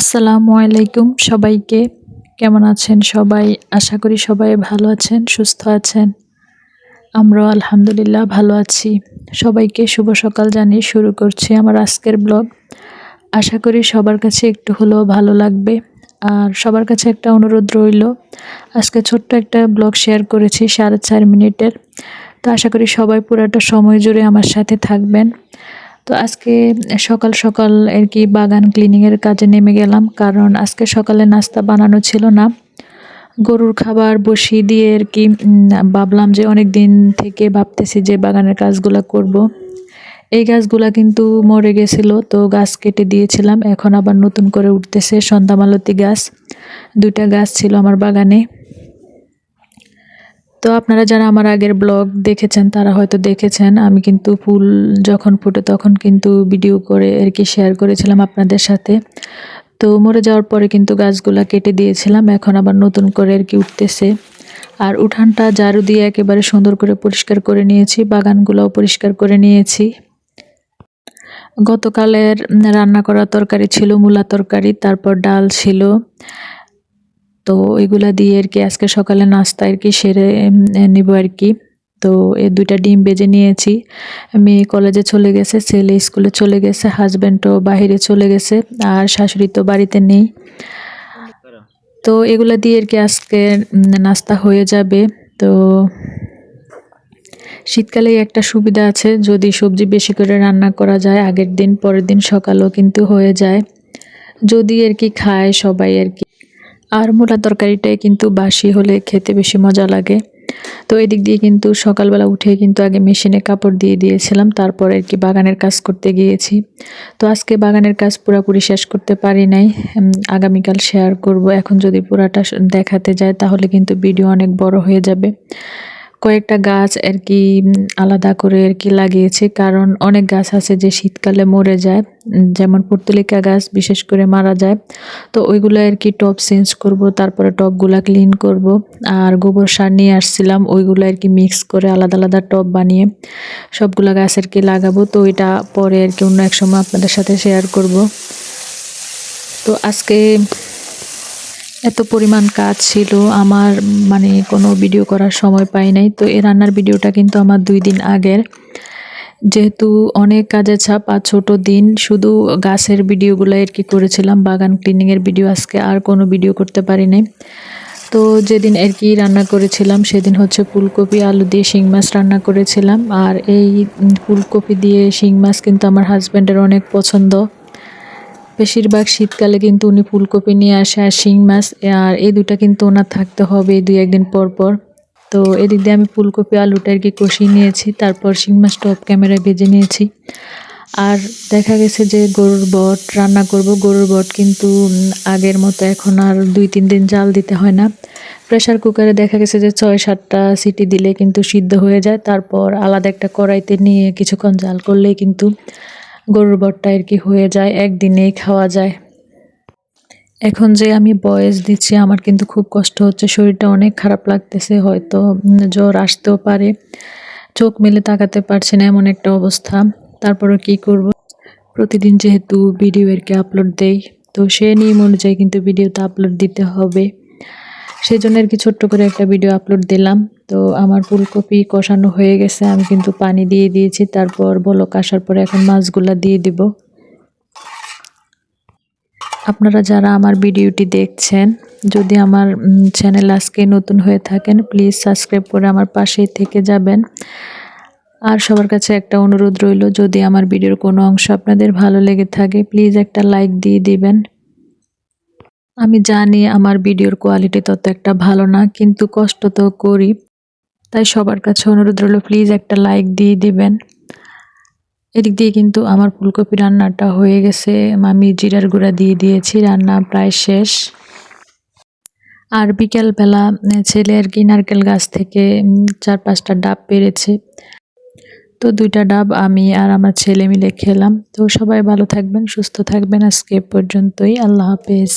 আসসালামু আলাইকুম সবাইকে। কেমন আছেন সবাই? আশা করি সবাই ভালো আছেন, সুস্থ আছেন। আমরাও আলহামদুলিল্লাহ ভালো আছি। সবাইকে শুভ সকাল জানিয়ে শুরু করছি আমার আজকের ব্লগ। আশা করি সবার কাছে একটু হলেও ভালো লাগবে। আর সবার কাছে একটা অনুরোধ রইল, আজকে ছোট্ট একটা ব্লগ শেয়ার করেছি সাড়ে চার মিনিটের। তো আশা করি সবাই পুরাটা সময় জুড়ে আমার সাথে থাকবেন। তো আজকে সকাল সকাল আর কি বাগান ক্লিনিংয়ের কাজে নেমে গেলাম, কারণ আজকে সকালে নাস্তা বানানো ছিল না। গরুর খাবার বসিয়ে দিয়ে আর কি ভাবলাম যে অনেক দিন থেকে ভাবতেছি যে বাগানের কাজগুলো করব। এই গাছগুলা কিন্তু মরে গেছিল, তো গাছ কেটে দিয়েছিলাম, এখন আবার নতুন করে উঠতেছে সন্ধ্যামালতী গাছ। দুইটা গাছ ছিল আমার বাগানে। তো আপনারা যারা আমার আগের ব্লগ দেখেছেন, তারা হয়তো দেখেছেন, আমি কিন্তু ফুল যখন ফুটে তখন কিন্তু ভিডিও করে আর কি শেয়ার করেছিলাম আপনাদের সাথে। তো মরে যাওয়ার পরে কিন্তু গাছগুলা কেটে দিয়েছিলাম, এখন আবার নতুন করে আর কি উঠতেছে। আর উঠানটা ঝাড়ু দিয়ে একেবারে সুন্দর করে পরিষ্কার করে নিয়েছি, বাগানগুলোও পরিষ্কার করে নিয়েছি। গতকালের রান্না করা তরকারি ছিল, মূলা তরকারি, তারপর ডাল ছিল। তো এগুলা দিয়ে আর কি আজকে সকালে নাস্তা আর কি সেরে নিব আর কি। তো এই দুইটা ডিম বেজে নিয়েছি। মেয়ে কলেজে চলে গেছে, ছেলে স্কুলে চলে গেছে হাজব্যান্ডও বাহিরে চলে গেছে, আর শাশুড়ি তো বাড়িতে নেই। তো এগুলো দিয়ে আর কি আজকে নাস্তা হয়ে যাবে। তো শীতকালে একটা সুবিধা আছে, যদি সবজি বেশি করে রান্না করা যায়, আগের দিন, পরের দিন সকালও কিন্তু হয়ে যায়। যদি আর কি খায় সবাই আর কি। আর মূলার তরকারিটাই কিন্তু বাসি হলে খেতে বেশি মজা লাগে। তো এদিক দিয়ে কিন্তু সকালবেলা উঠে কিন্তু আগে মেশিনে কাপড় দিয়ে দিয়েছিলাম, তারপরে আর কি বাগানের কাজ করতে গিয়েছি। তো আজকে বাগানের কাজ পুরোপুরি শেষ করতে পারি নাই আগামীকাল শেয়ার করব। এখন যদি পুরাটা দেখাতে যায় তাহলে কিন্তু ভিডিও অনেক বড় হয়ে যাবে। কয়েকটা গাছ আর কি আলাদা করে আর কি লাগিয়েছে। কারণ অনেক গাছ আছে যে শীতকালে মরে যায় যেমন পর্তুলিকা গাছ বিশেষ করে মারা যায়। তো ওইগুলো আর কি টপ চেঞ্জ করব, তারপরে টপগুলা ক্লিন করব। আর গোবর সার নিয়ে আসছিলাম, ওইগুলো আর কি মিক্স করে আলাদা আলাদা টপ বানিয়ে সবগুলা গাছ আর কি লাগাবো। তো এটা পরে আর কি অন্য এক সময় আপনাদের সাথে শেয়ার করব। তো আজকে এত পরিমাণ কাজ ছিল, আমার মানে কোনো ভিডিও করার সময় পাই নাই। তো এই রান্নার ভিডিওটা কিন্তু আমার দুই দিন আগের। যেহেতু অনেক কাজে ছাপ আর ছোটো দিন, শুধু গাছের ভিডিওগুলো আর কি করেছিলাম, বাগান ক্লিনিংয়ের ভিডিও আজকে আর কোনো ভিডিও করতে পারি নাই। তো যেদিন আর কি রান্না করেছিলাম, সেদিন হচ্ছে ফুলকপি, আলু দিয়ে শিং মাছ রান্না করেছিলাম। আর এই ফুলকপি দিয়ে শিং মাছ কিন্তু আমার হাজব্যান্ডের অনেক পছন্দ। বেশিরভাগ শীতকালে কিন্তু উনি ফুলকপি নিয়ে আসে আর শিং মাছ, আর এই দুটা কিন্তু ওনার থাকতে হবে দুই একদিন পর পর। তো এদিক দিয়ে আমি ফুলকপি, আলুটা আর কি কষিয়ে নিয়েছি, তারপর শিং মাছটা অফ ক্যামেরায় ভেজে নিয়েছি। আর দেখা গেছে যে গরুর বট, রান্না করব, গরুর বট কিন্তু আগের মতো এখন আর দুই তিন দিন জাল দিতে হয় না। প্রেশার কুকারে দেখা গেছে যে ছয় সাতটা সিটি দিলে কিন্তু সিদ্ধ হয়ে যায়, তারপর আলাদা একটা কড়াইতে নিয়ে কিছুক্ষণ জাল করলেই কিন্তু গরুর বটটা আর কি হয়ে যায়, একদিনেই খাওয়া যায়। এখন যে আমি বয়স দিচ্ছি, আমার কিন্তু খুব কষ্ট হচ্ছে, শরীরটা অনেক খারাপ লাগতেছে, হয়তো জ্বর আসতেও পারে। চোখ মেলে তাকাতে পারছি না, এমন একটা অবস্থা। তারপরে কি করব? প্রতিদিন যেহেতু ভিডিও এরকে আপলোড দেই, তো সে নিয়ম অনুযায়ী কিন্তু ভিডিওতে আপলোড দিতে হবে। আর কি ছোট্ট করে একটা ভিডিও আপলোড দিলাম। তো আমার ফুলকপি কষানো হয়ে গেছে, আমি কিন্তু পানি দিয়ে দিয়েছি, তারপর বলো কাশার পরে এখন মাছগুলা দিয়ে দিব। আপনারা যারা আমার ভিডিওটি দেখছেন, যদি আমার চ্যানেল আজকে নতুন হয়ে থাকেন প্লিজ সাবস্ক্রাইব করে আমার পাশেই থেকে যাবেন। আর সবার কাছে একটা অনুরোধ রইল, যদি আমার ভিডিওর কোনো অংশ আপনাদের ভালো লেগে থাকে প্লিজ একটা লাইক দিয়ে দিবেন। আমি জানি আমার ভিডিওর কোয়ালিটি তত একটা ভালো না, কিন্তু কষ্ট তো করি। তাই সবার কাছে অনুরোধ রইল প্লিজ একটা লাইক দিয়ে দিবেন। এদিক দিয়ে কিন্তু আমার ফুলকপি রান্নাটা হয়ে গেছে। আমি জিরার গুঁড়া দিয়ে দিয়েছি, রান্না প্রায় শেষ। আর বিকেলবেলা ছেলে আর কি নারকেল গাছ থেকে চার পাঁচটা ডাব পেরেছে। তো দুইটা ডাব আমি আর আমার ছেলে মিলে খেলাম। তো সবাই ভালো থাকবেন, সুস্থ থাকবেন। আজকে পর্যন্তই। আল্লাহ হাফেজ।